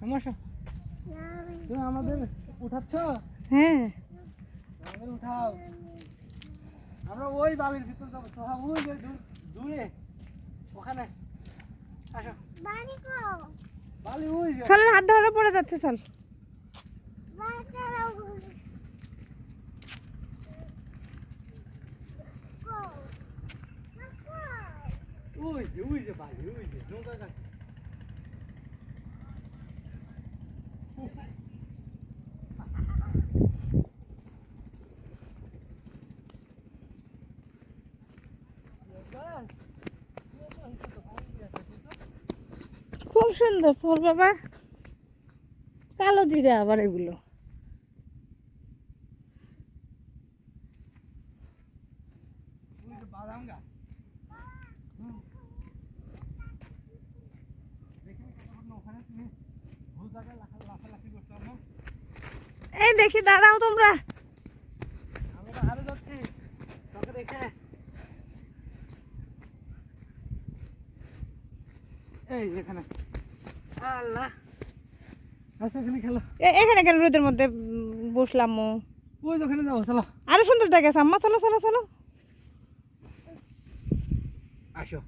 তুমি আমাদের উঠাচ্ছ? হ্যাঁ। আমাদের উঠাও। আমরা ওই বালির ভিতর যাব। সোহা ওই যে দূরে ওখানে। আসো। বালি ওই যে। চলেন হাত ধরে পড়ে যাচ্ছে চল। ওই যে ওই যে বালি ওই যে নৌকা গাছ খুব সুন্দর ফুল বাবা কালো জিরে আবার এগুলো। এই দেখি দাঁড়াও তোমরা এই এখানে আল্লাহ। আচ্ছা এখানে খেলো। এ- এখানে কেন রোদের মধ্যে বসলাম ও। ওই ওখানে যাব চলো। আরও সুন্দর জায়গা আছে আম্মা চলো চলো চলো। আসো।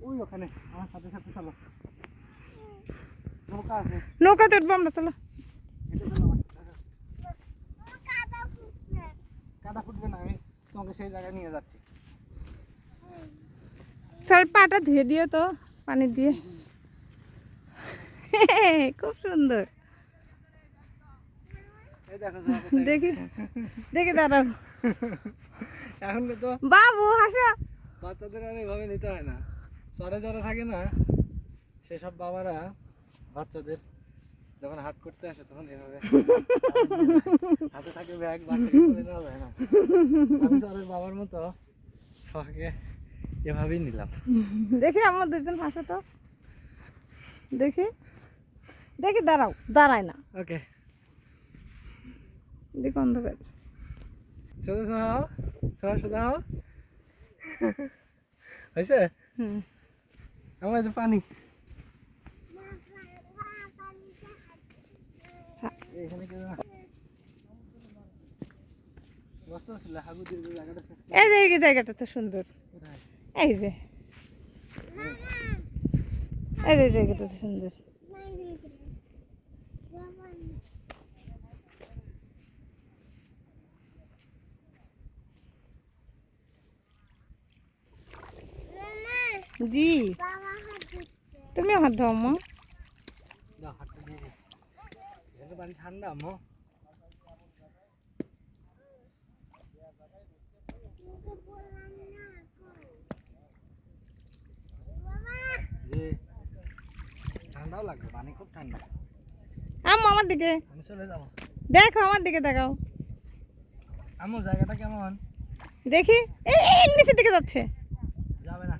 ওই ওখানে আমার সাথে সাথে চলো। নৌকা আছে। নৌকাতে উঠবো আমরা চলো। কাদা ফুটবে না আমি তোমাকে সেই জায়গায় নিয়ে যাচ্ছি। চল পাটা ধুয়ে দিও তো পানি দিয়ে। খুব সুন্দর। দেখো দেখি দাঁড়াও। এখন তো বাবু হাসো। বাচ্চাদের আর এভাবে নিতে হয় না। চরে যারা থাকে না সেসব বাবারা বাচ্চাদের যখন হাট করতে আসে তখন এভাবে হাতে থাকে ব্যাগ বাচ্চাকে তুলে নেওয়া যায় না। আমি চরের বাবার মতো সোহাকে এভাবেই নিলাম। দেখি আমার দুজন হাসো তো। দেখি। দেখি দাঁড়াও। দাঁড়ায় না। ওকে। দেখি অন্ধকার। সোজা সোহা হও। সোজা হও। হয়েছে আমার যে পানি। এই যে এই জায়গাটা তো সুন্দর। এই যে। এই যে জায়গাটা তো সুন্দর। জি। তুমি হাত দাও মা ঠান্ডা ঠান্ডাও লাগবে পানি খুব ঠান্ডা। আম্মু আমার দিকে। আমি চলে যাব। দেখো আমার দিকে দেখাও। আম্মু জায়গাটা কেমন? দেখি। এই এই নিচের দিকে যাচ্ছে যাবে না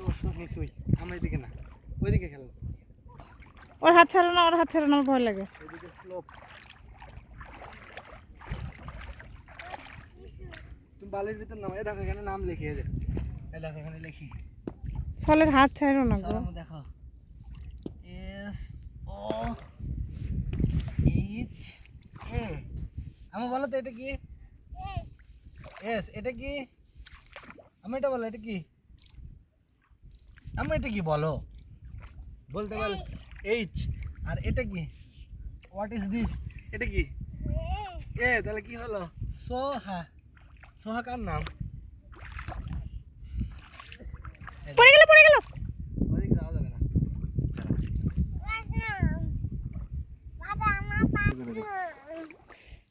ও, এদিকে বসো আমার এদিকে না ওইদিকে খেলো। ওর হাত ছাড়ো না ওর হাত ছাড়ো না ভয় লাগে। ওইদিকে স্লোপ তুমি বালির ভিতর দেখো এখানে নাম দেখো এখানে লিখি। সলের হাত ছাড়ো না গো। দেখো। এস ও এইচ এ আমি বলো তো এটা কি? এস এটা কি? আমি এটা বলো এটা কি? আমি এটা কি বলো? বলতে বল এইচ আর এটা কি? হোয়াট ইজ দিস এটা কি? এ তাহলে কি হলো? সোহা। সোহা কার নাম? পড়ে গেল পড়ে গেল। ওদিকে যাওয়া যাবে না।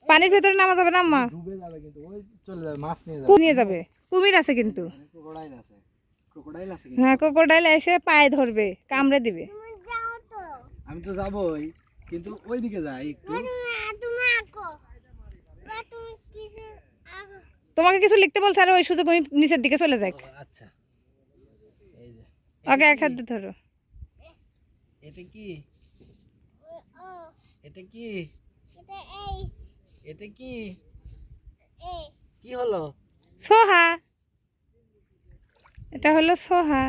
পানির ভেতরে নামা যাবে না আম্মা। ডুবে যাবে কিন্তু ওই চলে যাবে মাছ নিয়ে যাবে। নিয়ে যাবে। কুমির আছে কিন্তু। আছে আছে। কিন্তু হ্যাঁ ক্রোকোডাইল এসে পায়ে ধরবে কামড়ে দিবে। আমি তো যাবই কিন্তু ওই দিকে যাই একটু। তোমাকে কিছু লিখতে বলছে আর ওই সুযোগ ওই নিচের দিকে চলে যাক। আচ্ছা। এই যে ওকে এক হাত ধরো। এটা কি? এটা কি? এটা কি? কি হলো? সোহা। এটা হলো সোহা।